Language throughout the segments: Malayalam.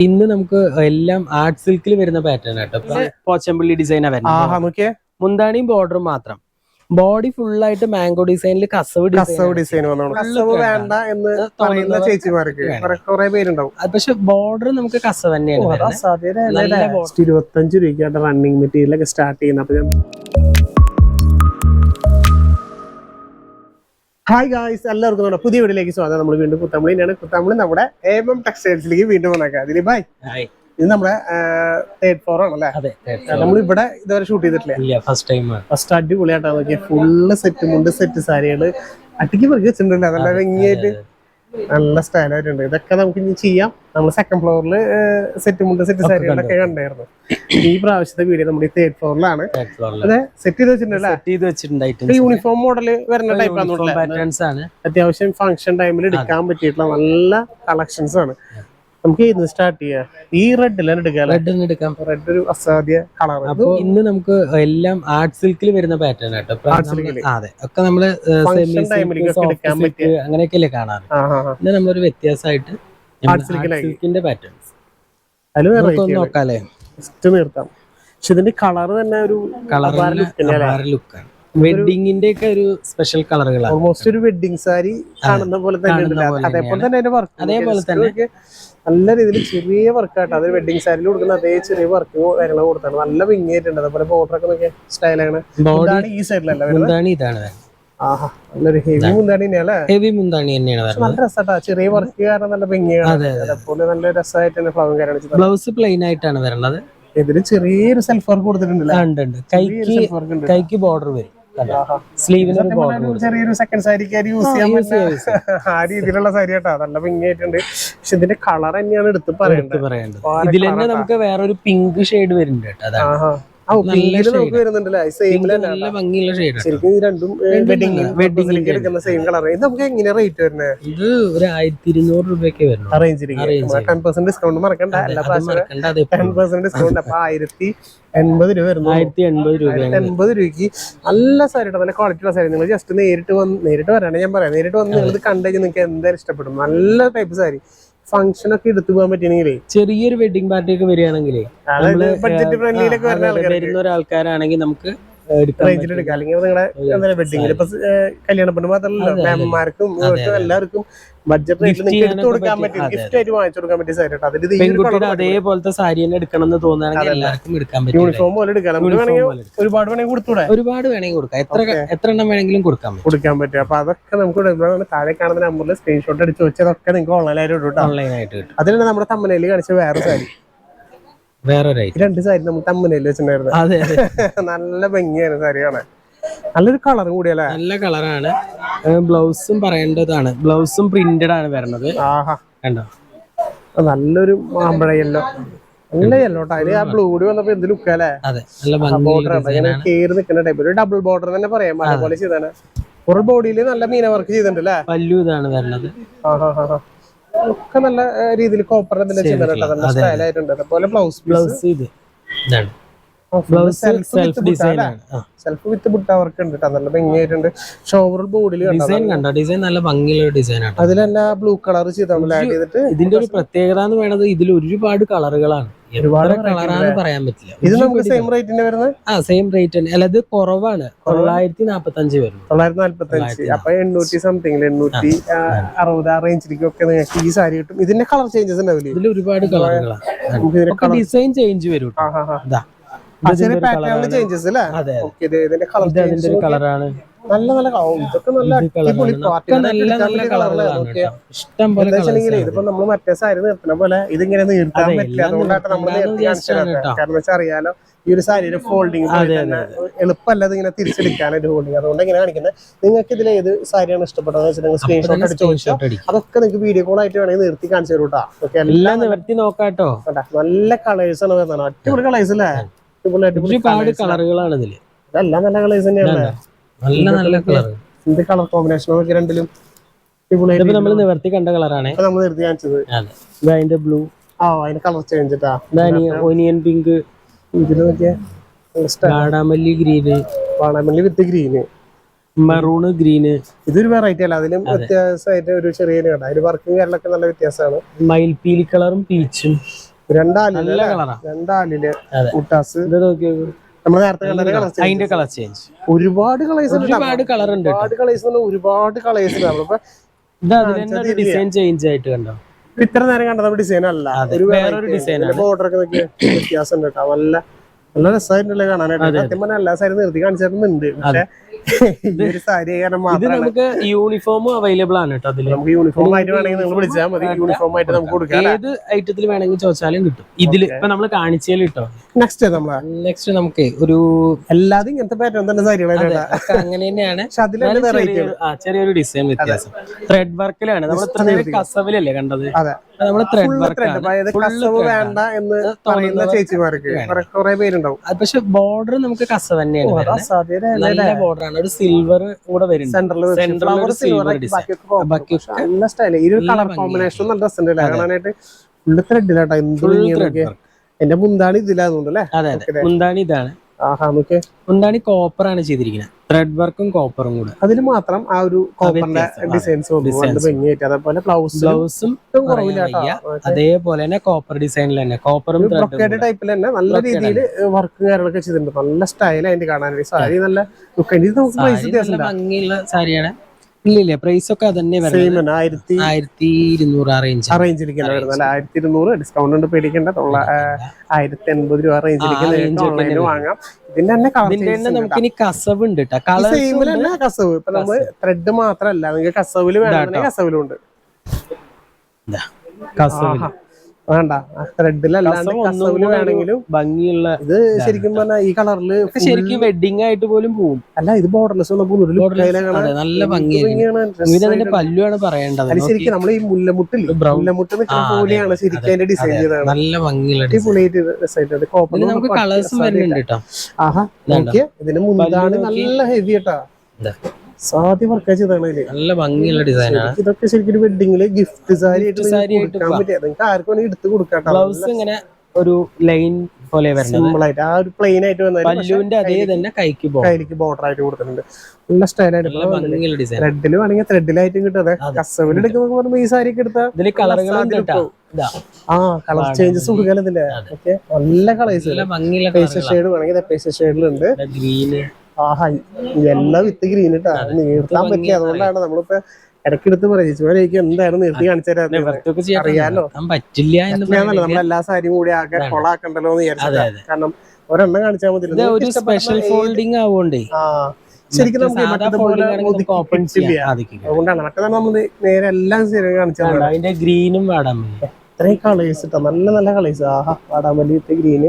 ഇന്ന് നമുക്ക് എല്ലാം ആർട്ട് സിൽക്കിൽ വരുന്ന പാറ്റേൺ ഇപ്പൊ പോച്ചമ്പള്ളി ഡിസൈനാ ആഹാ വരുന്നത്. നോക്കിയേ. മുന്താണിയും ബോർഡറും മാത്രം. ബോഡി ഫുൾ ആയിട്ട് മാംഗോ ഡിസൈനിൽ കസവ് കസവ് ഡിസൈൻ ഡിസൈൻ കസവ് വേണ്ട എന്ന് പറയുന്ന ചേച്ചിമാർക്ക് കുറെ- പേരുണ്ടാവും. പക്ഷെ ബോർഡർ നമുക്ക് കസവ് തന്നെയാണ് രൂപയ്ക്കായിട്ട് ഇരുപത്തഞ്ച് രൂപയ്ക്കാണ് റണ്ണിങ് മെറ്റീരിയൽ ഒക്കെ സ്റ്റാർട്ട് ചെയ്യുന്നത് ഹായ് ഗായ്സ് എല്ലാവർക്കും നമ്മുടെ പുതിയ വീഡിയോയിലേക്ക് സ്വാഗതം. നമ്മൾ വീണ്ടും കുത്തമ്പളിയാണ് കുത്തമ്പളി നമ്മുടെ എം എം ടെക്സ്റ്റൈൽസിലേക്ക് വീണ്ടും വന്നേക്കാം. അതിന് ബൈ. ഇത് നമ്മുടെ തേർഡ് ഫ്ലോർ ആണല്ലേ? അതെ നമ്മൾ ഇവിടെ ഇതുവരെ ഷൂട്ട് ചെയ്തിട്ടില്ല. ഫസ്റ്റ് ടൈം ഫസ്റ്റ് അടിപൊളിയായിട്ടാണ് നോക്കിയത് ഫുള്ള് സെറ്റ് മുണ്ട് സെറ്റ് സാരികൾ. അട്ടിക്ക് പെറുക്കി വെച്ചിട്ടുണ്ടല്ലോ. അതല്ല ഭംഗിയായിട്ട്. നല്ല സ്റ്റൈലായിട്ടുണ്ട് ഇതൊക്കെ നമുക്ക് ഇനി ചെയ്യാം. നമ്മൾ സെക്കൻഡ് ഫ്ലോറിൽ സെറ്റ് മുണ്ട് സെറ്റ് സാരികളൊക്കെ കണ്ടായിരുന്നു. ഈ പ്രാവശ്യത്തെ വീഡിയോ നമ്മുടെ ഈ തേർഡ് ഫ്ലോറിലാണ് അതെ സെറ്റ് ചെയ്ത് വെച്ചിട്ടുണ്ടല്ലേ? യൂണിഫോം മോഡൽ വരുന്ന പാറ്റേൺസ് ആണ്. അത്യാവശ്യം ഫംഗ്ഷൻ ടൈമിൽ എടുക്കാൻ പറ്റിയിട്ടുള്ള നല്ല കളക്ഷൻസ് ആണ്. നമുക്ക് ഇന്ന് സ്റ്റാർട്ട് ചെയ്യാം. ഈ റെഡ് എടുക്കാം റെഡ് എടുക്കാം. റെഡ് ഒരു അസാധ്യ കളർ അപ്പൊ ഇന്ന് നമുക്ക് എല്ലാം ആർട്ട് സിൽക്കിൽ വരുന്ന പാറ്റേൺ കേട്ടോ ഇപ്പൊ Art നമ്മൾ silk ൽ. ആ, അതെ. ഒക്കെ നമ്മൾ പറ്റിയ. അങ്ങനെയൊക്കെയല്ലേ കാണാറ്. ഇന്ന് നമ്മളൊരു വ്യത്യാസമായിട്ട്. സിൽക്കിന്റെ പാറ്റേൺസ് നോക്കാല്ലേ? നിർത്താം. പക്ഷെ ഇതിന്റെ കളർ തന്നെ ഒരു കളർ ലുക്കാണ് വെഡിങ്ങിന്റെ ഒക്കെ ഒരു സ്പെഷ്യൽ കളറുകളാണ് ഓൾമോസ്റ്റ് ഒരു വെഡിങ് സാരി കാണുന്ന പോലെ തന്നെ അതേപോലെ തന്നെ വർക്ക് അതേപോലെ തന്നെ. നല്ല രീതിയിൽ ചെറിയ വർക്കായിട്ട് അത് വെഡിങ് സാരിയിൽ കൊടുക്കുന്ന അതേ ചെറിയ വർക്ക് കാര്യങ്ങളൊക്കെ കൊടുത്താണ്. നല്ല വിങ്ങിയായിട്ടുണ്ട് അതേപോലെ നോക്കിയ സ്റ്റൈലാണ് ഈ സൈഡിലല്ല വരുന്നത്? ഹെവി മുന്താണി തന്നെയാണ് നല്ല രസാട്ടാ. ചെറിയ വർക്ക് കാരണം നല്ല ഭംഗിയാണ്. അതെ അതേപോലെ നല്ല രസമായിട്ട് തന്നെ ഫ്ലവർ കാര്യങ്ങൾ ബ്ലൗസ് പ്ലെയിൻ ആയിട്ടാണ് വരുന്നത്. ഇതിൽ ചെറിയൊരു സെൽഫ് വർക്ക് കൊടുത്തിട്ടുണ്ട് കൈക്ക് ബോർഡർ വരും. സ്ലീവിന് ചെറിയൊരു സെക്കൻഡ് സാരിക്കാർ യൂസ് ചെയ്യാൻ പറ്റുന്ന ആ രീതിയിലുള്ള സാരി കേട്ടോ. നല്ല ഭംഗിയായിട്ടുണ്ട്. പക്ഷെ ഇതിന്റെ കളർ തന്നെയാണ് എടുത്ത് പറയേണ്ടത്. ഇതിൽ തന്നെ നമുക്ക് വേറൊരു പിങ്ക് ഷെയ്ഡ് വരുന്നുണ്ട് കേട്ടോ നല്ല ഭംഗിയുള്ള ഷെയ്ഡ് ശരിക്കും ഈ രണ്ടും വെഡിങ് വെഡിങ്ങിലേക്ക് എടുക്കുന്ന സെയിം കളർ ഇത് നമുക്ക് എങ്ങനെ റേറ്റ് വരുന്നത് ഇത് ഒരു ആയിരത്തി ഇരുന്നൂറ് രൂപയ്ക്ക് വരുന്നു റേഞ്ചിലേക്ക് ടെൻ പെർസെന്റ് ഡിസ്കൗണ്ട് മറക്കണ്ട എല്ലാ പ്രാവശ്യം ടെൻ പെർസെന്റ് ഡിസ്കൗണ്ട് അപ്പൊ ആയിരത്തി എൺപത് രൂപ വരുന്നു ആയിരത്തി എൺപത് രൂപയാണ് എൺപത് രൂപയ്ക്ക് നല്ല സാരി നല്ല ക്വാളിറ്റി ഉള്ള സാരി. നിങ്ങൾ ജസ്റ്റ് നേരിട്ട് വന്ന് നേരിട്ട് വരാണ് ഞാൻ പറയാം. നേരിട്ട് വന്ന് നിങ്ങൾ ഇത് കണ്ടു കഴിഞ്ഞാൽ നിങ്ങൾക്ക് എന്തായാലും ഇഷ്ടപ്പെടും. നല്ല ടൈപ്പ് സാരി. ഫംഗ്ഷൻ ഒക്കെ എടുത്തു പോകാൻ പറ്റിയെങ്കിലേ. ചെറിയൊരു വെഡിങ് പാർട്ടി ഒക്കെ വരികയാണെങ്കിൽ വരുന്ന ഒരാൾക്കാരാണെങ്കിൽ നമുക്ക് റേഞ്ചിൽ എടുക്കാം. അല്ലെങ്കിൽ നിങ്ങളുടെ എന്താ വെഡിങ്ങിൽ ഇപ്പൊ കല്യാണ പെണ്ണ് മാത്രമല്ല മാമാർക്കും എല്ലാവർക്കും ബഡ്ജറ്റ് റേറ്റിൽ നിങ്ങൾക്ക് എടുത്തു കൊടുക്കാൻ പറ്റും. ഗിഫ്റ്റ് ആയിട്ട് വാങ്ങിച്ചു കൊടുക്കാൻ പറ്റിയ സാരി അതിൽ അതേപോലത്തെ സാരി തന്നെ എടുക്കണം എന്ന് തോന്നുകയാണെങ്കിൽ എല്ലാവർക്കും എടുക്കാൻ പറ്റും യൂണിഫോം പോലെ എടുക്കാം. ഒരുപാട് വേണമെങ്കിൽ കൊടുത്തൂടെ? ഒരുപാട് വേണമെങ്കിൽ കൊടുക്കാം. എത്ര എത്ര എണ്ണം വേണമെങ്കിലും കൊടുക്കാൻ പറ്റും. കൊടുക്കാൻ പറ്റും. അപ്പൊ അതൊക്കെ നമുക്ക് താഴെ കാണുന്ന നമ്പറിൽ സ്ക്രീൻഷോട്ട് അടിച്ച് വെച്ചതൊക്കെ നിങ്ങൾക്ക് ഓൺലൈനായിട്ട് ഓൺലൈനായിട്ട് കിട്ടും. അതിലാണ് നമ്മുടെ തമ്മനയിൽ കാണിച്ച വേറെ സാരി. വേറൊരു രണ്ട് സാരി നമ്മൾ തമ്മനയിൽ വെച്ചിട്ടുണ്ടായിരുന്നു. അതെ നല്ല ഭംഗിയാണ് സാരി കാണാൻ നല്ലൊരു കളറും കൂടിയല്ലേ? നല്ല കളറാണ് ബ്ലൗസും പറയേണ്ടതാണ്. ബ്ലൗസും പ്രിന്റഡ് ആണ് വരുന്നത് ആഹാ. കണ്ടോ? അത് നല്ലൊരു മാമ്പഴ യെല്ലോ നല്ല യെല്ലോ അതിന് ആ ബ്ലൂ കൂടി വന്നപ്പോ എന്ത് ലുക്ക് അല്ലേ? ബോർഡർ ഇങ്ങനെ കേറി നിൽക്കുന്ന ടൈപ്പ് ഒരു ഡബിൾ ബോർഡർ തന്നെ പറയാം അതേപോലെ ചെയ്താണ്. ഫുൾ ബോഡിയിൽ നല്ല മീന വർക്ക് ചെയ്തിട്ടുണ്ട് അല്ലേ? പല്ലു ഇതാണ് വരുന്നത് ഹാ ഹാ ഒക്കെ നല്ല രീതിയിൽ കോപ്പർ സ്റ്റൈലായിട്ടുണ്ട് അതുപോലെ ബ്ലൗസ് ബ്ലൗസ് ഇത്. ഇതാണ്. ബ്ലൗസ് സെൽഫ് ഡിസൈൻ ആണ്. സെൽഫ് വിത്ത് ബുട്ട വർക്ക് ഉണ്ട് നല്ല ഭംഗിയായിട്ടുണ്ട്. പക്ഷെ ഓവറോൾ ബോർഡിൽ ഡിസൈൻ കണ്ടോ? ഡിസൈൻ നല്ല ഭംഗിയുള്ള ഡിസൈൻ ആണ് അതിൽ തന്നെ ബ്ലൂ കളർ ചെയ്താൽ ആഡ് ചെയ്തിട്ട് ഇതിന്റെ ഒരു പ്രത്യേകത എന്ന് പറയുന്നത് ഇതിൽ ഒരുപാട് കളറുകളാണ്. ഒരുപാട് കളറാന്ന് പറയാൻ പറ്റില്ല. ഇത് നമുക്ക് സെയിം റേറ്റിന് വരുന്നത്? ആ സെയിം റേറ്റ് തന്നെ. അല്ല ഇത് കുറവാണ്. തൊള്ളായിരത്തി നാപ്പത്തി അഞ്ച് വരുന്നു. തൊള്ളായിരത്തി നാല്പത്തി അഞ്ച് അപ്പൊ എണ്ണൂറ്റി സംതിങ് എണ്ണൂറ്റി അറുപത് ആ റേഞ്ചിലേക്കൊക്കെ നിങ്ങൾക്ക് ഈ സാരി കിട്ടും. ഇതിന്റെ കളർ ചേഞ്ചസ് ഉണ്ടാവില്ലേ? ഇതിൽ ഒരുപാട് കളറുകളാണ്. ഡിസൈൻ ചേഞ്ച് വരും ഇതിന്റെ കളറാണ് നല്ല നല്ല ഇതൊക്കെ നല്ല അടിപൊളി പാർട്ടി ഇഷ്ടം പോലെ ഇതിപ്പോ നമ്മൾ മറ്റേ സാരി നിർത്തുന്ന പോലെ ഇതിങ്ങനെ നീർത്താൻ പറ്റില്ല. അതുകൊണ്ടാണ് നമ്മൾ നിർത്തി നേരത്തെ കാണിച്ചു ഉദ്ദേശിച്ചാണ് തരാത്തത്. കേട്ടോ. കാരണം വെച്ചാൽ അറിയാലോ ഈ ഒരു സാരിയുടെ ഫോൾഡിങ് എളുപ്പമല്ല ഇത് ഇങ്ങനെ ഒരു ഫോൾഡിങ് അതുകൊണ്ട് ഇങ്ങനെ കാണിക്കുന്നത് നിങ്ങൾക്ക് ഇതിൽ ഏത് സാരിയാണ് ഇഷ്ടപ്പെട്ടത് വെച്ചിട്ടുണ്ടെങ്കിൽ സ്ക്രീൻഷോട്ട് അടിച്ച് ചോദിച്ചാൽ അതൊക്കെ നിങ്ങൾക്ക് വീഡിയോ കോൾ ആയിട്ട് വേണമെങ്കിൽ നിർത്തി കാണിച്ചു തരൂട്ടാ. എല്ലാം നിവർത്തി നോക്കാട്ടോ. നല്ല കളേഴ്സ് ആണ് വരുന്നത് അടിപൊളി കളേഴ്സ് അല്ലേ? അടിപൊളി അടിപൊളി ഒരുപാട് കളറുകളാണ് ഇതിൽ. ഇതെല്ലാം നല്ല കളേഴ്സ് തന്നെയാണ് നല്ല നല്ല കളർ എന്ത് കളർ കോമ്പിനേഷൻ രണ്ടിലും നമ്മൾ നിവർത്തി കണ്ട കളറാണ് നമ്മൾ നിർത്തി കാണിച്ചത്. അതെ. അതിന്റെ ബ്ലൂ ആ അതിന്റെ കളർ ചേഞ്ച് ഒനിയൻ പിങ്ക് ഇതിൽ നോക്കിയാ. കാടാമല്ലി ഗ്രീന് വാടാമല്ലി വിത്ത് ഗ്രീന് മെറൂണ് ഗ്രീന് ഇതൊരു വെറൈറ്റി അല്ല. അതിലും വ്യത്യാസമായിട്ട് ഒരു ചെറിയ വർക്കും കാര്യങ്ങളൊക്കെ നല്ല വ്യത്യാസമാണ്. മയിൽപീലി കളറും പീച്ചും രണ്ടാലിൽ രണ്ടാലിൽ. മുട്ടാസ് നമ്മൾ നേരത്തെ കളർ അതിന്റെ കളർ ചേഞ്ച് ഒരുപാട് കളേഴ്സ് ഒരുപാട് കളർ ഉണ്ട് ഒരുപാട് കളേഴ്സ് ഒരുപാട് കളേഴ്സ് ഡിസൈൻ ചേഞ്ച് ആയിട്ട് കണ്ടോ? ഇത്ര നേരം കണ്ടത് ഡിസൈൻ അല്ല. ഒരു വേറൊരു. ബോർഡർ ഒക്കെ വ്യത്യാസം ഉണ്ട് കേട്ടോ. നല്ല നല്ല രസമായിട്ടുള്ള കാണാനായിട്ട്. സത്യം പറഞ്ഞാൽ എല്ലാ സൈഡും നിർത്തി കാണിച്ചിരുന്നുണ്ട്. പക്ഷെ ഇത് നമുക്ക് യൂണിഫോമും അവൈലബിൾ ആണ് കേട്ടോ അതിൽ. നമുക്ക് യൂണിഫോം ആയിട്ട് വേണമെങ്കിൽ നിങ്ങൾ വിളിച്ചാൽ മതി. യൂണിഫോം ആയിട്ട് നമുക്ക് കൊടുക്കാം ഏത് ഐറ്റത്തിൽ വേണമെങ്കിൽ ചോദിച്ചാലും കിട്ടും. ഇതിൽ ഇപ്പൊ നമ്മൾ കാണിച്ചാലും കിട്ടോ നെക്സ്റ്റ് നമ്മളെ? നെക്സ്റ്റ് നമുക്ക് ഒരു അല്ലാതെ ഇങ്ങനത്തെ പാറ്റേൺ തന്നെ സാരികളാണ് അങ്ങനെ തന്നെയാണ്. ചെറിയൊരു- ഡിസൈൻ വ്യത്യാസം. ത്രെഡ് വർക്കിലാണ് നമ്മൾ കസവിലല്ലേ കണ്ടത്? അതെ. വേണ്ട എന്ന് പറയുന്ന ചേച്ചിമാർക്ക് കുറെ കുറെ പേരുണ്ടാവും. പക്ഷെ ബോർഡർ നമുക്ക് കസവ് തന്നെയാണ് നല്ല ബോർഡർ ആണ്. ഒരു സിൽവർ കൂടെ ഒരു സിൽവർ നല്ല സ്റ്റൈൽ ഈ ഒരു കളർ കോമ്പിനേഷൻ നല്ല രസമുണ്ട് കാണാനായിട്ട് ഫുള്ള് ത്രെഡിലാട്ടോ എന്ത്. എന്റെ മുന്താണി ഇതിലാതുകൊണ്ട് അല്ലേ? അതെ മുന്താണി ഇതാണ്. മുന്താണി കോപ്പർ ആണ് ചെയ്തിരിക്കുന്നത് ത്രെഡ് വർക്കും കോപ്പറും കൂടെ. അതിൽ മാത്രം ആ ഒരു കോപ്പറിന്റെ ഡിസൈൻസ് ഭംഗിയായിട്ട് അതേപോലെ ബ്ലൗസ് ബ്ലൗസും അതേപോലെ തന്നെ കോപ്പർ ഡിസൈനിൽ തന്നെ കോപ്പറും ടൈപ്പിൽ തന്നെ നല്ല രീതിയിൽ വർക്കും കാര്യങ്ങളൊക്കെ ചെയ്തിട്ടുണ്ട്. നല്ല സ്റ്റൈൽ അതിന്റെ കാണാനായിട്ട്. സാരി നല്ല ലുക്ക് ഇത് നമുക്ക് ഭംഗിയുള്ള സാരിയാണ്. ഇല്ല ഇല്ല പ്രൈസ് ഒക്കെ അതന്നെ സെയിം തന്നെ ആയിരത്തി ആയിരത്തി ഇരുന്നൂറ് ആ റേഞ്ച് ആ റേഞ്ചിലേക്കാണ് വരുന്നത്. ആയിരത്തി ഇരുന്നൂറ് ഡിസ്കൗണ്ട് ഉണ്ട് പേടിക്കേണ്ട തൊള്ള ആയിരത്തി എൺപത് രൂപ റേഞ്ചിലേക്ക് നിങ്ങൾക്ക് ഓൺലൈനിൽ വാങ്ങാം. ഇതിന്റെ തന്നെ ഇതിന്റെ തന്നെ നമുക്ക് ഇനി കസവ് ഉണ്ട് കേട്ടോ കളർ സെയിമിൽ തന്നെ കസവ്. ഇപ്പൊ നമ്മൾ ത്രെഡ് മാത്രല്ല. നിങ്ങൾക്ക് കസവിൽ വേണമെങ്കിൽ കസവിലും ഉണ്ട്. കസവ് വേണ്ട. ത്രെഡിലല്ലാണ്ട് കസവ് കസവിൽ വേണമെങ്കിലും ഭംഗിയുള്ള ഇത് ശരിക്കും പറഞ്ഞാൽ ഈ കളറിൽ ഒക്കെ ശരിക്കും വെഡിങ് ആയിട്ട് പോലും പോകും അല്ല ഇത് ബോർഡർലെസ് നല്ല ഭംഗിയാണ്. പല്ലുവാണ് പറയേണ്ടത്. ശരിക്കും നമ്മൾ ഈ മുല്ലമുട്ട് brown. മുല്ലമുട്ട് പോലെയാണ് ശരിക്കും അതിന്റെ ഡിസൈൻ ചെയ്തതാണ് നല്ല ഭംഗിയുള്ള. അടിപൊളിയായിട്ട് രസമായിട്ട് കോപ്പർ ഇതിൽ നമുക്ക് കളേഴ്സും വരുന്നുണ്ട് കേട്ടോ. ആഹാ നോക്കിയ ഇതിന് മുമ്പാണ് നല്ല ഹെവി കേട്ടാ. സാധ്യ വർക്കാ ചെയ്താണ് നല്ല ഭംഗിയുള്ള ഡിസൈനാണ് ഇതൊക്കെ ശരിക്കും വെഡിങ്ങിൽ ഗിഫ്റ്റ് സാരി ആയിട്ട് ആയിട്ട് കൊടുക്കാൻ പറ്റിയ നിങ്ങൾക്ക് ആർക്കും വേണമെങ്കിൽ എടുത്ത് കൊടുക്കാട്ടോ ബ്ലൗസ് ഇങ്ങനെ ഒരു ലൈൻ പോലെ സിമ്പിൾ ആയിട്ട്. ആ ഒരു പ്ലെയിൻ ആയിട്ട് പല്ലുവിന്റെ അതേ തന്നെ കൈക്ക് കയ്യിലേക്ക് ബോർഡർ ആയിട്ട് കൊടുത്തിട്ടുണ്ട്. നല്ല സ്റ്റൈലായിട്ട് ത്രെഡിൽ വേണമെങ്കിൽ ത്രെഡിലായിട്ടും കിട്ടും അതെ. കസവിൽ എടുക്കുമ്പോൾ പറയുമ്പോൾ ഈ സാരി ഒക്കെ എടുത്താൽ ഇതിൽ കളറുകളും ആ കളർ ചേഞ്ചസ് കൊടുക്കാൻ ഇതിന്റെ ഓക്കെ നല്ല കളേഴ്സ് പേസ്റ്റൽ ഷെയ്ഡ് വേണമെങ്കിൽ പേസ്റ്റൽ ഷെയ്ഡിലുണ്ട് ഗ്രീന് ആഹാ എല്ലാം വിത്ത് ഗ്രീൻ ഇട്ടാ. നീർത്താൻ പറ്റിയ അതുകൊണ്ടാണ് നമ്മളിപ്പോ ഇടയ്ക്കെടുത്ത് പറയും ചേച്ചിമാരേക്ക് എന്തായാലും നിർത്തി കാണിച്ചു അറിയാലോ. പറ്റില്ല. ഞാനല്ല നമ്മളെല്ലാ സാരിയും കൂടി ആകെ കൊളാക്കണ്ടല്ലോ എന്ന് വിചാരിച്ചു വിചാരിച്ചതാ കാരണം ഒരെണ്ണം കാണിച്ചാൽ മതി. ഒരു സ്പെഷ്യൽ ഫോൾഡിങ് ആവുകൊണ്ടേ ആ ശരിക്കും നമുക്ക് അതുകൊണ്ടാണ്. മറ്റേതാണ് നമ്മൾ നേരെ എല്ലാം ശരി കാണിച്ചാൽ അതിന്റെ ഗ്രീനും വാടാൻ ഇത്രയും കളേഴ്സ് ഇട്ടാ. നല്ല നല്ല കളേഴ്സ് ആഹാ വാടാമല്ലി വിത്ത് ഗ്രീന്.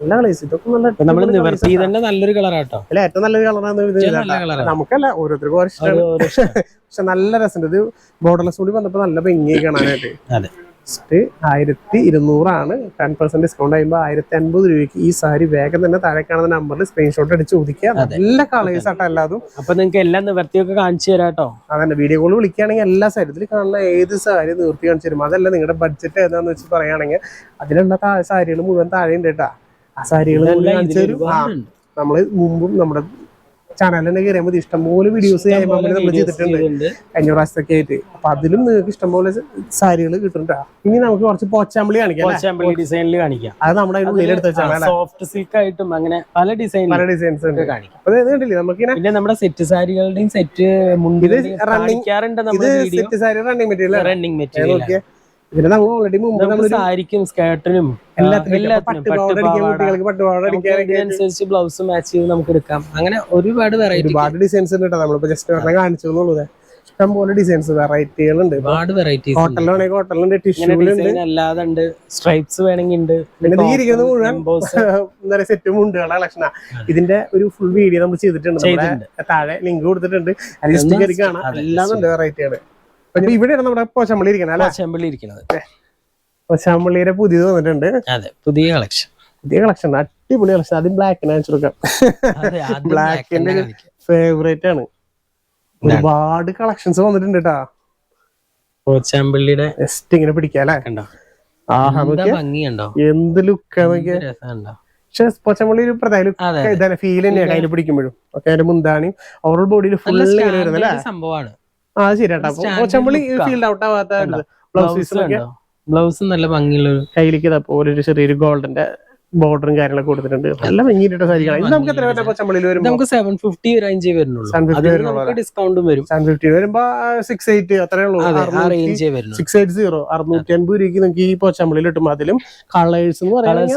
നല്ല കളേഴ്സ് ഇതൊക്കെ നല്ല നമ്മൾ നിവർത്തി തന്നെ നല്ലൊരു കളറാട്ടോ അല്ല ഏറ്റവും നല്ലൊരു കളറാണ് നമുക്കല്ല ഓരോരുത്തർക്കും ഓരോ ഇഷ്ടമാണ്. പക്ഷെ നല്ല രസമുണ്ട്. ഇത് ബോർഡർലെസ് കൂടി വന്നപ്പോ നല്ല ഭംഗി കാണാനായിട്ട്. അതെ. ജസ്റ്റ് ആയിരത്തി ഇരുന്നൂറാണ് ടെൻ പെർസെന്റ് ഡിസ്കൗണ്ട് ആകുമ്പോൾ ആയിരത്തി അൻപത് രൂപയ്ക്ക് ഈ സാരി വേഗം തന്നെ താഴെ കാണുന്ന നമ്പറിൽ സ്ക്രീൻഷോട്ട് അടിച്ച് ചോദിക്കുക നല്ല കളേഴ്സ് ആട്ടോ എല്ലാതും. അപ്പൊ നിങ്ങൾക്ക് എല്ലാം നിവർത്തിയൊക്കെ കാണിച്ചു തരാട്ടോ. അതന്നെ വീഡിയോ കോൾ വിളിക്കുകയാണെങ്കിൽ എല്ലാ സാരി ഇതിൽ കാണുന്ന ഏത് സാരി നിവർത്തി കാണിച്ചു തരും. അതല്ല നിങ്ങളുടെ ബഡ്ജറ്റ് ഏതാന്ന് വെച്ച് പറയുകയാണെങ്കിൽ അതിലുള്ള സാരികൾ മുഴുവൻ താഴെ ഉണ്ട് കേട്ടാ. ആ സാരികൾ നമ്മൾ മുമ്പും നമ്മുടെ ചാനലിൽ തന്നെ കയറിയാൽ മതി. ഇഷ്ടംപോലെ വീഡിയോസ് നമ്മൾ ചെയ്തിട്ടുണ്ട്. കഴിഞ്ഞ പ്രാവശ്യത്തൊക്കെ ആയിട്ട്. അപ്പൊ അതിലും നിങ്ങൾക്ക് ഇഷ്ടംപോലെ സാരികൾ കിട്ടുന്നുണ്ട്. ഇനി നമുക്ക് കുറച്ച് പോച്ചാമ്പിളി കാണിക്കാം ഡിസൈനിൽ കാണിക്കാം. അത് നമ്മുടെ അതിന് ഉള്ളിൽ എടുത്ത് വെച്ചാൽ സോഫ്റ്റ് സിൽക്ക് ആയിട്ടും അങ്ങനെ പല ഡിസൈൻ പല ഡിസൈൻസ് ഉണ്ട്. കാണിക്കാം. അപ്പൊ ഇത് കണ്ടില്ലേ നമുക്ക് പിന്നെ നമ്മുടെ സെറ്റ് സാരികളുടെയും set മുണ്ടിൽ running set sari running material running material ഇതിന് നമ്മൾ ഓൾറെഡി മുമ്പ് സാരിക്കും സ്കേർട്ടിനും എല്ലാത്തിനും ബ്ലൗസ് മാച്ച് ചെയ്ത് നമുക്ക് എടുക്കാം. അങ്ങനെ ഒരുപാട് വെറൈറ്റി ഒരുപാട് ഡിസൈൻസ് ഉണ്ട് കേട്ടോ. നമ്മളിപ്പോ ജസ്റ്റ് പറഞ്ഞ കാണിച്ചു എന്നുള്ളത് ഇഷ്ടം പോലെ ഡിസൈൻസ് വെറൈറ്റികൾ ഉണ്ട്. ഒരുപാട് വെറൈറ്റീസ് കോട്ടണിലാണെങ്കിൽ ഹോട്ടലുണ്ട് ടിഷ്യൂലുണ്ട് അല്ലാതെ ഉണ്ട്. സ്ട്രൈപ്സ് വേണമെങ്കിൽ ഉണ്ട്. പിന്നെ ഇരിക്കുന്നത് മുഴുവൻ എന്താ പറയാ സെറ്റും മുണ്ടുകളുടെ കളക്ഷനാ ഇതിന്റെ ഒരു ഫുൾ വീഡിയോ നമ്മൾ ചെയ്തിട്ടുണ്ട്. താഴെ ലിങ്ക് കൊടുത്തിട്ടുണ്ട്. കയറി കാണാം. അതെ, എല്ലാം ഉണ്ട് പിന്നെ ഇവിടെയാണ് നമ്മുടെ ഇരിക്കണം അല്ലെ? ചെമ്പള്ളി ഇരിക്കുന്നത് പോച്ചമ്പള്ളിയുടെ പുതിയത് വന്നിട്ടുണ്ട്. അതെ പുതിയ കളക്ഷൻ. പുതിയ കളക്ഷൻ അടിപൊളി കളക്ഷൻ. ആദ്യം ബ്ലാക്കിന് അയച്ചു കൊടുക്കാം. അതെ ആദ്യം Black black തന്നെ ന്റെ കാണിക്കാം. ഫേവറേറ്റ് ആണ്. ഒരുപാട് കളക്ഷൻസ് വന്നിട്ടുണ്ട് കേട്ടാ പോച്ചാമ്പള്ളിയുടെ ഇങ്ങനെ പിടിക്കാം അല്ലെ? കണ്ടോ? ആഹാ എന്താ നോക്കിയാ. ഭംഗിയുണ്ടോ? എന്ത് ലുക്കാ നോക്കിയാ. രസമുണ്ടോ? പക്ഷെ പോച്ചമ്പള്ളി ഒരു പ്രധാന ലുക്ക് ഫീൽ തന്നെയാണ് കയ്യിൽ പിടിക്കുമ്പോഴും. ഒക്കെ അതിന്റെ മുന്താണി. ഓവറോൾ ബോഡിയിൽ ഫുൾ സംഭവമാണ്. ആ ശരിയാട്ടാ. ആ. ഫീൽഡ് ഔട്ട് ആവാത്ത? ബ്ലൗസ് ബ്ലൗസ് നല്ല ഭംഗിയുള്ള കയ്യിലേക്ക് പോലെ ഒരു ചെറിയൊരു ഗോൾഡന്റെ ബോർഡറും കാര്യങ്ങളൊക്കെ കൊടുത്തിട്ടുണ്ട്. നല്ല ഭംഗിയിട്ട് സാധിക്കണം ഇത് നമുക്ക് എത്ര വരെ പച്ചമ്പള്ളിയിൽ വരും നമുക്ക് സെവൻ ഫിഫ്റ്റി റേഞ്ച് വരുന്നുള്ളൂ. 750 അതിൽ വരുന്നുള്ളൂ നമുക്ക് ഡിസ്കൗണ്ടും വരും. സെവൻ ഫിഫ്റ്റി വരുമ്പോ സിക്സ് എയ്റ്റ് അത്രയേ ഉള്ളൂ. സിക്സ് എയ്റ്റ് സീറോ അറുന്നൂറ്റി അൻപത് രൂപയ്ക്ക് നിങ്ങൾക്ക് ഈ പോച്ചമ്പള്ളിയിൽ കിട്ടും അതിലും കളേഴ്സ് എന്ന് പറയുന്നത് അതിൽ.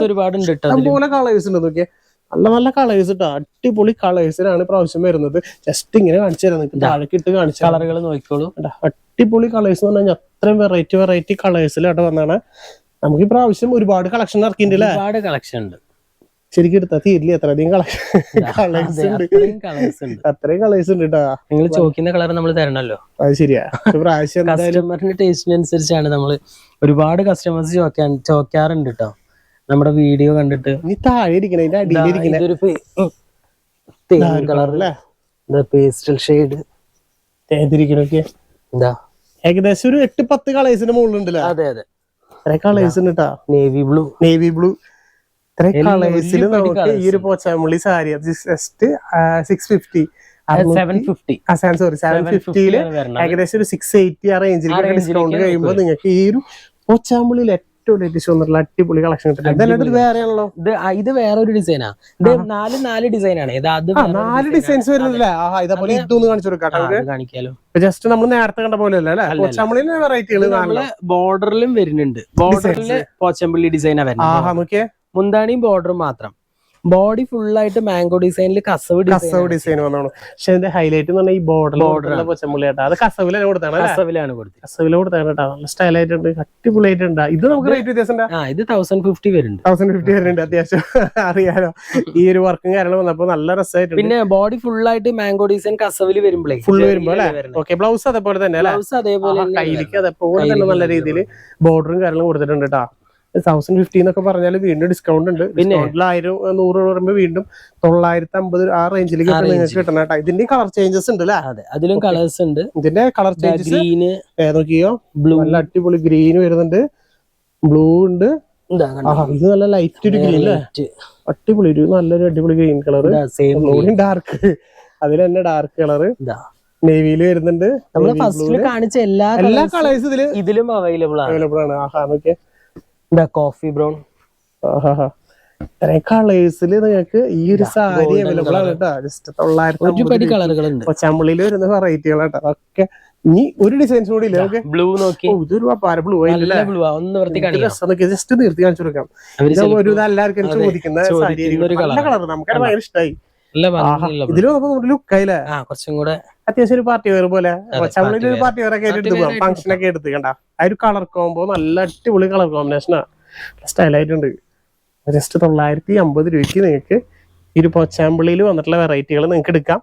അതുപോലെ കളേഴ്സ് ഉണ്ട്. നോക്കിയേ നല്ല നല്ല കളേഴ്സ് ഇട്ടോ അടിപൊളി കളേഴ്സിലാണ് പ്രാവശ്യം വരുന്നത്. ജസ്റ്റ് ഇങ്ങനെ കാണിച്ചു തരാം. നിങ്ങൾക്ക് താഴേക്ക് ഇട്ട് കാണിച്ചു കളറുകൾ നോക്കിക്കോളൂ? അടിപൊളി കളേഴ്സ് എന്ന് പറഞ്ഞാൽ അത്രയും വെറൈറ്റി വെറൈറ്റി കളേഴ്സിലായിട്ട് വന്നാണ് നമുക്ക് ഈ പ്രാവശ്യം ഒരുപാട് കളക്ഷൻ ഇറക്കിയിട്ടില്ല ഒരുപാട് കളക്ഷൻ ഉണ്ട്. ശരിക്കും എടുത്താ തീരില്ല. എത്ര അധികം കളേഴ്സ് ഉണ്ട്. അത്രയും കളേഴ്സ് ഉണ്ട്. കേട്ടോ നിങ്ങൾ ചോദിക്കുന്ന കളർ നമ്മൾ തരണല്ലോ. അത് ശരിയാ. പ്രാവശ്യം കസ്റ്റമറിന്റെ ടേസ്റ്റിനനുസരിച്ചാണ് നമ്മൾ ഒരുപാട് കസ്റ്റമേഴ്സ് ചോദിക്കാൻ ചോദിക്കാറുണ്ട് കേട്ടോ നമ്മുടെ വീഡിയോ കണ്ടിട്ട് നീ താഴെ ഇരിക്കണ ഇതൊരു തേൻ പേസ്റ്റൽ ഷെയ്ഡ് ഏതിരിക്കണൊക്കെ എന്താ ഏകദേശം ഒരു എട്ട് പത്ത് കളേഴ്സിന്റെ മുകളിലുണ്ടല്ലോ? അതെ അതെ. ഇത്ര കളേഴ്സ് ഉണ്ട് നേവി ബ്ലൂ നേവി ബ്ലൂ ഇത്ര കളേഴ്സിൽ നമുക്ക് ഈ ഒരു Pochampally sari just six fifty sorry seven ഫിഫ്റ്റിയിൽ ഏകദേശം ഒരു സിക്സ് എയ്റ്റി ആ റേഞ്ചിൽ ഡിസ്കൗണ്ട് കഴിയുമ്പോൾ നിങ്ങൾക്ക് ഈ ഒരു പോച്ചാമ്പള്ളിയിൽ ഏറ്റവും ലേറ്റസ്റ്റ് വന്നിട്ടുള്ള അടിപൊളി കളക്ഷൻ വേറെയാണല്ലോ? ഇത് ഇത് വേറെ ഒരു ഡിസൈനാ ഇത് നാല് നാല് ഡിസൈനാണ് ഇത് അത് നാല് ഡിസൈൻസ് വരുന്നില്ലേ? ആഹാ ഇതേപോലെ ഇതൊന്ന് കാണിച്ചു കൊടുക്കാം കാണിക്കാലോ. ജസ്റ്റ് നമ്മൾ നേരത്തെ കണ്ട പോലെ അല്ലേ വെറൈറ്റികൾ നമ്മൾ ബോർഡറിലും വരുന്നുണ്ട്. ബോർഡറിൽ പോച്ചമ്പള്ളി ഡിസൈനാ വരുന്നത്. മുന്താണിയും ബോർഡറും മാത്രം. ബോഡി ഫുൾ ആയിട്ട് മാംഗോ ഡിസൈനിൽ കസവ് കസവ് ഡിസൈൻ വന്നോളൂ പക്ഷെ അതിന്റെ ഹൈലൈറ്റ് എന്ന് പറഞ്ഞാൽ ഈ ബോർഡർ പോച്ചമ്പള്ളി കേട്ടോ. അത് കസവിലാണ് കൊടുത്താണ് കസവിലാണ് കൊടുത്തത്. കസവില കൊടുത്താണ് കേട്ടോ. നല്ല സ്റ്റൈൽ ആയിട്ടുണ്ട്. അടിപൊളിയായിട്ടുണ്ട് ഇത് നമുക്ക് റേറ്റ് വ്യത്യാസം ആ ഇത് തൗസൻഡ് ഫിഫ്റ്റി വരുന്നുണ്ട്. തൗസൻഡ് ഫിഫ്റ്റി വരുന്നുണ്ട്. അത്യാവശ്യം അറിയാലോ. ഈ ഒരു വർക്കും കാര്യങ്ങളും വന്നപ്പോ നല്ല രസമായിട്ടുണ്ട് പിന്നെ ബോഡി ഫുൾ ആയിട്ട് മാംഗോ ഡിസൈൻ കസവിൽ വരുമ്പോഴേ ഫുൾ വരുമ്പോ അല്ലെ? ഓക്കെ ബ്ലൗസ് അതേപോലെ തന്നെ ബ്ലൗസ് അതേപോലെ കയ്യിലേക്ക് അതേപോലെ തന്നെ നല്ല രീതിയിൽ ബോർഡറും കാര്യങ്ങളും കൊടുത്തിട്ടുണ്ട് കേട്ടോ. തൗസൻഡ് ഫിഫ്റ്റി എന്നൊക്കെ പറഞ്ഞാൽ വീണ്ടും ഡിസ്കൗണ്ട് ഉണ്ട്. ഡിസ്കൗണ്ടിൽ ആയിരം നൂറ് രൂപ പറയുമ്പോൾ വീണ്ടും തൊള്ളായിരത്തി അമ്പത് ആ റേഞ്ചിലേക്ക് നിങ്ങൾക്ക് കിട്ടണം കേട്ടോ. ഇതിന്റെ കളർ ചേഞ്ചസ് ഉണ്ട് അല്ലേ? അതെ അതിലും കളേഴ്സ് ഉണ്ട്. ഇതിന്റെ കളർ ചേഞ്ചസ് ഗ്രീന് ഏതൊക്കെയോ ബ്ലൂ നല്ല അടിപൊളി ഗ്രീൻ വരുന്നുണ്ട്. ബ്ലൂ ഉണ്ട്. ഇത് നല്ല ലൈറ്റ് ഒരു ഗ്രീൻ അല്ലേ? അടിപൊളി ഒരു നല്ലൊരു അടിപൊളി ഗ്രീൻ കളർ ഡാർക്ക് അതിൽ തന്നെ ഡാർക്ക് കളർ നേവിയിൽ നേവിയിൽ വരുന്നുണ്ട്. നമ്മൾ ഫസ്റ്റിൽ കാണിച്ച എല്ലാ എല്ലാ കളേഴ്സ് ഇതിൽ അവൈലബിൾ ആണ്. അവൈലബിൾ ആണ്. ആഹാ നോക്കിയേ. ഇതാ കോഫി ബ്രൗൺ ഇത്രയും കളേഴ്സിൽ നിങ്ങൾക്ക് ഈ ഒരു സാരി അവൈലബിൾ ആണ് കേട്ടോ. ജസ്റ്റ് തൊള്ളായിരത്തി കൊച്ചാമ്പള്ളിയിൽ വരുന്ന വെറൈറ്റികളാട്ടോ അതൊക്കെ ഇനി ഒരു ഡിസൈൻസ് കൂടി ഇല്ല നമുക്ക്? ബ്ലൂ നോക്കി. ഇതൊരു ബ്ലൂ ആയിട്ടില്ല ജസ്റ്റ് നിർത്തി കാണിച്ചു കൊടുക്കാം. ഒരു എല്ലാവർക്കും ചോദിക്കുന്ന സാരി കളർ നമുക്ക് ഭയങ്കര ഇഷ്ടമായി നമുക്ക് ലുക്ക് ആയില്ലേ? ആ കുറച്ചും കൂടെ അത്യാവശ്യം ഒരു പാർട്ടി വെയർ പോലെ. ഒരു പാർട്ടി വെയർ ഒക്കെ എടുത്ത് പോകാം ഫംഗ്ഷൻ ഒക്കെ എടുത്ത് കണ്ട? ആ ഒരു കളർ കോമ്പോ നല്ല അടിപൊളി കളർ കോമ്പിനേഷനാ സ്റ്റൈൽ ആയിട്ടുണ്ട്. ജസ്റ്റ് തൊള്ളായിരത്തി അമ്പത് രൂപയ്ക്ക് നിങ്ങൾക്ക് ഈ ഒരു പൊച്ചാമ്പള്ളിയിൽ വന്നിട്ടുള്ള വെറൈറ്റികൾ നിങ്ങൾക്ക് എടുക്കാം.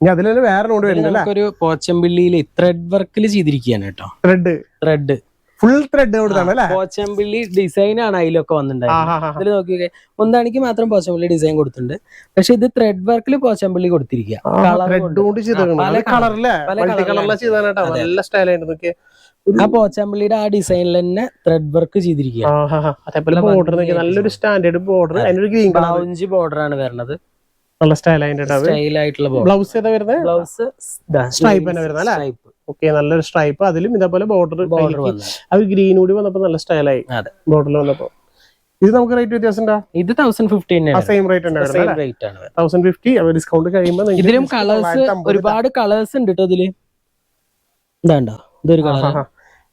ഇനി അതിൽ തന്നെ വേറെ നോട് വരുന്നില്ല ഒരു പോച്ചമ്പിള്ളിയിൽ ത്രെഡ് വർക്കിൽ ചെയ്തിരിക്കുകയാണ് കേട്ടോ. ത്രെഡ് ത്രെഡ് ഫുൾ ത്രെഡ് കൊടുത്താണ് പോച്ചമ്പിള്ളി ഡിസൈൻ ആണ് അതിലൊക്കെ വന്നിട്ടുണ്ടായിരുന്നത് ഇതിൽ നോക്കി ഒന്നാണിക്ക് മാത്രം പോച്ചമ്പള്ളി ഡിസൈൻ കൊടുത്തിട്ടുണ്ട്. പക്ഷെ ഇത് ത്രെഡ് വർക്കിൽ പോച്ചമ്പള്ളി കൊടുത്തിരിക്കുക. നല്ല സ്റ്റൈലായിട്ട് നോക്കിയേ ആ പോച്ചമ്പിള്ളിയുടെ ആ ഡിസൈനിൽ തന്നെ ത്രെഡ് വർക്ക് ചെയ്തിരിക്കുക അതേപോലെ ബോർഡർ നല്ലൊരു സ്റ്റാൻഡേർഡ് ബോർഡർ അതിനൊരു ഗ്രീൻ ബ്ലൗഞ്ച് ബോർഡർ ആണ് വരുന്നത് നല്ല സ്റ്റൈൽ ആയിട്ടുള്ള ബ്ലൗസ് ഏതാ വരുന്നത്? ബ്ലൗസ് സ്ട്രൈപ്പ് തന്നെ വരുന്നത് അല്ലേ? സ്ട്രൈപ്പ് ഓക്കെ നല്ലൊരു സ്ട്രൈപ്പ് അതിലും ഇതേപോലെ ബോർഡർ ബോർഡർ ഒരു ഗ്രീൻ കൂടി വന്നപ്പോ നല്ല സ്റ്റൈലായി ബോർഡർ ബോർഡറിൽ വന്നപ്പോ. ഇത് നമുക്ക് റേറ്റ് വ്യത്യാസം ഇത് thousand fifty same rate rate ആണ്. തൗസൻഡ് ഫിഫ്റ്റി ഡിസ്കൗണ്ട് കഴിയുമ്പോൾ ഇതിലും കളേഴ്സ് ഒരുപാട് കളേഴ്സ് ഉണ്ട് കേട്ടോ ഇതിൽ? ഇതാണ്ടോ? ഇതൊരു കളർ.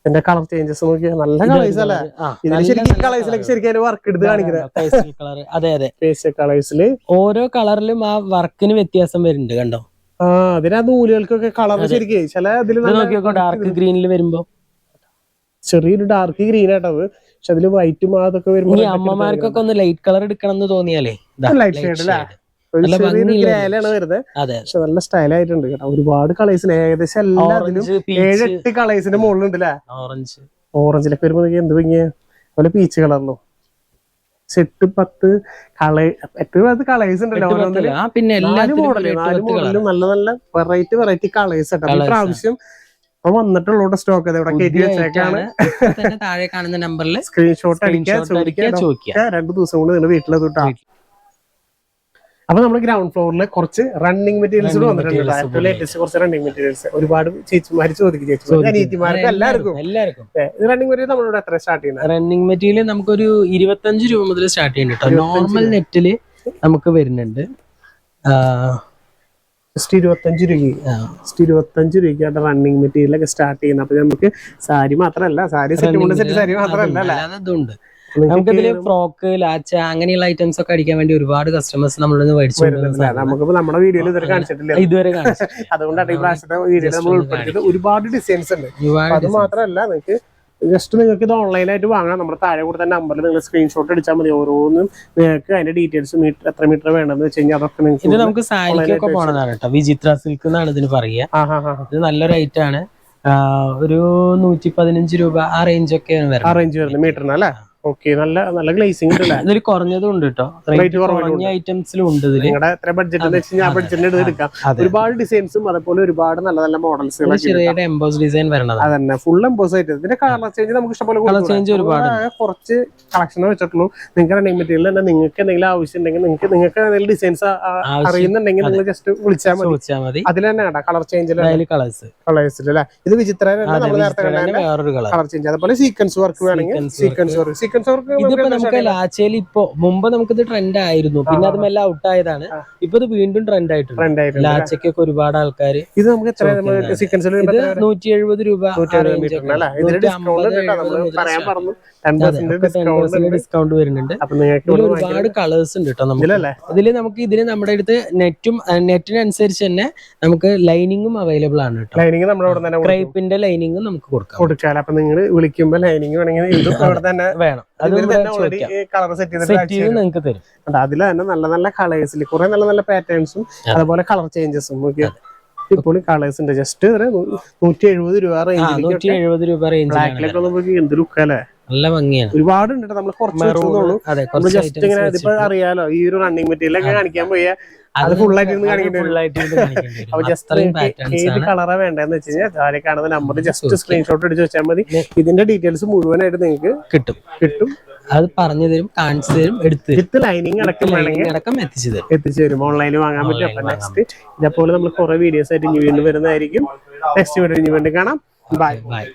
ഇതിന്റെ കളർ ചേഞ്ചസ് നോക്കിയാൽ നല്ല കളേഴ്സ് അല്ലേ? ഇതിന് ശരിക്കും കളേഴ്സിലേക്ക് ശരിക്കും വർക്ക് എടുത്ത് കാണിക്കുന്നത് അതെ അതെ. പേസ്റ്റ് കളേഴ്സിൽ ഓരോ കളറിലും ആ വർക്കിന് വ്യത്യാസം വരുന്നുണ്ട് കണ്ടോ? ആ അതിന് നൂലുകൾക്കൊക്കെ കളർ ശരിക്കും. ചില അതിൽ നോക്കിയോക്കോ ഡാർക്ക് ഗ്രീനിൽ വരുമ്പോ. ചെറിയൊരു ഡാർക്ക് ഗ്രീൻ ആട്ടത് പക്ഷെ അതിൽ വൈറ്റും അതൊക്കെ വരുമ്പോ അമ്മമാർക്കൊക്കെ ഒന്ന് ലൈറ്റ് കളർ എടുക്കണം എന്ന് തോന്നിയാലേ ലൈറ്റ് ഷെയ്ഡ് അല്ലേ? ഗ്രേലാണ് വരുന്നത്. പക്ഷെ നല്ല സ്റ്റൈൽ ആയിട്ടുണ്ട് കേട്ടോ. ഒരുപാട് കളേഴ്സിന് ഏകദേശം എല്ലാത്തിലും ഏഴെട്ട് കളേഴ്സിന്റെ മുകളിലുണ്ട് അല്ലേ? ഓറഞ്ച് ഓറഞ്ചിലൊക്കെ വരുമ്പോ എന്ത് ഭംഗിയാ? അതുപോലെ പീച്ച് കളറിലോ എട്ട് പത്ത് കളേ എട്ട് പത്ത് കളേഴ്സ് ഉണ്ടല്ലോ ഓരോന്നിലും? പിന്നെ നാല് മോഡൽ നാല്. മോഡലും നല്ല നല്ല വെറൈറ്റി വെറൈറ്റി കളേഴ്സ് കേട്ടോ പ്രാവശ്യം അപ്പൊ വന്നിട്ടുള്ള സ്റ്റോക്ക് ഇവിടെ കയറ്റി വെച്ചേക്കാണ്. താഴെ കാണുന്ന നമ്പറിൽ സ്ക്രീൻഷോട്ട് അടിക്കുക അടിക്കുക ചോദിക്കുക. രണ്ടു ദിവസം കൊണ്ട് നിങ്ങൾ വീട്ടിലെത്തുട്ടാ അപ്പൊ നമ്മുടെ ഗ്രൗണ്ട് ഫ്ലോറിൽ കുറച്ച് റണ്ണിങ് മെറ്റീരിയൽസ് വന്നിട്ടുണ്ട്. ലേറ്റസ്റ്റ് കുറച്ച് റണ്ണിങ് മെറ്റീരിയൽസ് ഒരുപാട് ചേച്ചിമാര് ചോദിക്കും ചേച്ചിമാർക്ക് അനിയത്തിമാർക്ക് എല്ലാവർക്കും. എല്ലാവർക്കും. റണ്ണിങ് മെറ്റീരിയൽ നമ്മളിവിടെ എത്ര സ്റ്റാർട്ട് ചെയ്യുന്നത്? റണ്ണിങ് മെറ്റീരിയൽ നമുക്കൊരു ഇരുപത്തഞ്ച് രൂപ മുതൽ സ്റ്റാർട്ട് ചെയ്യുന്നുണ്ട് നോർമൽ നെറ്റിൽ നമുക്ക് വരുന്നുണ്ട്. ജസ്റ്റ് ഇരുപത്തഞ്ച് രൂപ ജസ്റ്റ് ഇരുപത്തഞ്ച് രൂപയ്ക്കായിട്ട് റണ്ണിങ് മെറ്റീരിയൽ ഒക്കെ സ്റ്റാർട്ട് ചെയ്യുന്നത്. അപ്പൊ നമുക്ക് സാരി മാത്രമല്ല സാരി സെറ്റ് സെറ്റ് സാരി മാത്രമല്ല അല്ലാതെ ഇതുണ്ട് നമുക്കിതിൽ ഫ്രോക്ക് ലാച്ച അങ്ങനെയുള്ള ഐറ്റംസ് ഒക്കെ അടിക്കാൻ വേണ്ടി ഒരുപാട് കസ്റ്റമേഴ്സ് നമ്മളിൽ നിന്ന് നമുക്കിപ്പോ നമ്മുടെ വീഡിയോയിൽ ഇതുവരെ കാണിച്ചിട്ടില്ല. ഇതുവരെ അതുകൊണ്ടാണ് ഈ പ്രാവശ്യത്തെ വീഡിയോ നമ്മൾ ഉൾപ്പെടുത്തിയത്. ഒരുപാട് ഡിസൈൻസ് ഉണ്ട്. അത് മാത്രമല്ല നിങ്ങൾക്ക് ജസ്റ്റ് നിങ്ങൾക്ക് ഇത് ഓൺലൈനായിട്ട് വാങ്ങാം. നമ്മുടെ താഴെ കൂടെ തന്നെ നമ്പറിൽ നിങ്ങൾ സ്ക്രീൻഷോട്ട് അടിച്ചാൽ മതി. ഓരോന്നും നിങ്ങൾക്ക് അതിന്റെ ഡീറ്റെയിൽസ് മീറ്റർ എത്ര മീറ്റർ വേണമെന്ന് വെച്ച് കഴിഞ്ഞാൽ അതൊക്കെ ഇത് നിങ്ങൾക്ക് നമുക്ക് സാരിക്കൊക്കെ പോണതാണ് കേട്ടോ. വിചിത്ര സിൽക്ക് എന്നാണ് ഇതിന് പറയുക. ആ ഇത് നല്ലൊരു ഐറ്റാണ് ആണ്. ഒരു നൂറ്റി പതിനഞ്ച് രൂപ ആ റേഞ്ച് ഒക്കെയാണ് വരുന്നത്. റേഞ്ച് വരുന്നത്. മീറ്ററിന് അല്ലേ? ഓക്കെ നല്ല നല്ല ഗ്ലേസിംഗ് ഉണ്ട് അല്ലേ ഇതിൽ കുറഞ്ഞതും ഉണ്ട് കേട്ടോ കുറഞ്ഞ ഐറ്റംസിലും ഉണ്ട് നിങ്ങളുടെ എത്ര ബഡ്ജറ്റ് എന്ന് ആ ബഡ്ജറ്റിന് എടുത്ത് എടുക്കാം. ഒരുപാട് ഡിസൈൻസും അതുപോലെ ഒരുപാട് നല്ല നല്ല മോഡൽസ് ചെറിയ എംബോസ് ഡിസൈൻ വരണത്. അതന്നെ ഫുൾ എംബോസ് ആയിട്ട്. ഇതിന്റെ കളർ ചേഞ്ച് നമുക്ക് ഇഷ്ടപോലെ കളർ ചേഞ്ച് ഒരുപാട് കുറച്ച് കളക്ഷൻ വെച്ചിട്ടുള്ളൂ. നിങ്ങൾക്ക് റണ്ണിങ് മെറ്റീരിയൽ തന്നെ നിങ്ങൾക്ക് എന്തെങ്കിലും ആവശ്യം ഉണ്ടെങ്കിൽ നിങ്ങൾക്ക് നിങ്ങൾക്ക് എന്തെങ്കിലും ഡിസൈൻസ് അറിയുന്നുണ്ടെങ്കിൽ നിങ്ങൾ ജസ്റ്റ് വിളിച്ചാൽ മതി. അതിൽ തന്നെ കളർ ചേഞ്ച് കളേഴ്സ് കളേഴ്സിൽ അല്ലേ? ഇത് വിചിത്ര നമ്മൾ നേരത്തെ കളർ ചേഞ്ച് അതുപോലെ സീക്വൻസ് വർക്ക് വേണമെങ്കിൽ സീക്വൻസ് വർക്ക് ഇതിപ്പോ നമുക്ക് ലാച്ചയിൽ ഇപ്പൊ മുമ്പ് ഇത് ട്രെൻഡ് ആയിരുന്നു. പിന്നെ അത് ഔട്ട് ആയതാണ്. ഇപ്പൊ ഇത് വീണ്ടും ട്രെൻഡ് ആയിട്ടുണ്ട്. ലാച്ചയ്ക്കൊക്കെ ഒരുപാട് ആൾക്കാർ ഇത് നമുക്ക് ഇത് നൂറ്റി എഴുപത് രൂപ ഡിസ്കൗണ്ട് വരുന്നുണ്ട്. ഇതിൽ ഒരുപാട് കളേഴ്സ് ഉണ്ട് കേട്ടോ നമുക്ക്. ഇതിൽ നമുക്ക് ഇതിന് നമ്മുടെ അടുത്ത് നെറ്റും നെറ്റിനനുസരിച്ച് തന്നെ നമുക്ക് ലൈനിങ്ങും അവൈലബിൾ ആണ് കേട്ടോ ക്രൈപ്പിന്റെ ലൈനിങ് നമുക്ക് കൊടുക്കാം. കൊടുക്കാം അപ്പൊ നിങ്ങൾ വിളിക്കുമ്പോ ലൈനിങ് വേണമെങ്കിൽ ഇതും അവിടെ തന്നെ വേണം. നിങ്ങൾക്ക് തരും. അതിൽ തന്നെ നല്ല നല്ല കളേഴ്സിൽ കുറെ നല്ല നല്ല പാറ്റേൺസും അതുപോലെ കളർ ചേഞ്ചസും ഒക്കെ ഇപ്പോൾ കളേഴ്സ് ഉണ്ട്. ജസ്റ്റ് ഒരു നൂറ്റി എഴുപത് രൂപ എഴുപത് രൂപ റേഞ്ച് ബ്ലാക്കിലൊക്കെ നമുക്ക് എന്ത് ലുക്കല്ലേ നല്ല ഭംഗിയാണ്. ഒരുപാട് ഉണ്ട് നമ്മൾ കുറച്ച് ജസ്റ്റ് ഇങ്ങനെ ഇതിപ്പോ അറിയാലോ ഈ ഒരു റണ്ണിങ് മെറ്റീരിയൽ ഒക്കെ കാണിക്കാൻ പോയ അത് ഏത് കളറാ വേണ്ടതെന്ന് വെച്ച് കഴിഞ്ഞാൽ താഴെ കാണുന്ന നമ്പർ ജസ്റ്റ് സ്ക്രീൻഷോട്ട് എടുത്ത് വെച്ചാൽ മതി. ഇതിന്റെ ഡീറ്റെയിൽസ് മുഴുവനായിട്ട് നിങ്ങൾക്ക് കിട്ടും. കിട്ടും. അത് പറഞ്ഞു തരും കാണിച്ചു തരും എടുത്ത് വിത്ത് ലൈനിങ് അടക്കം വേണമെങ്കിൽ അടക്കം എത്തിച്ചു തരും. എത്തിച്ചു തരും. ഓൺലൈനിൽ വാങ്ങാൻ പറ്റും. അപ്പൊ നെക്സ്റ്റ് ഇതേപോലെ നമ്മൾ കുറെ വീഡിയോസ് ആയിട്ട് ഇനി വീണ്ടും വരുന്നതായിരിക്കും. നെക്സ്റ്റ് വീഡിയോ ഇനി വീണ്ടും കാണാം. Bye bye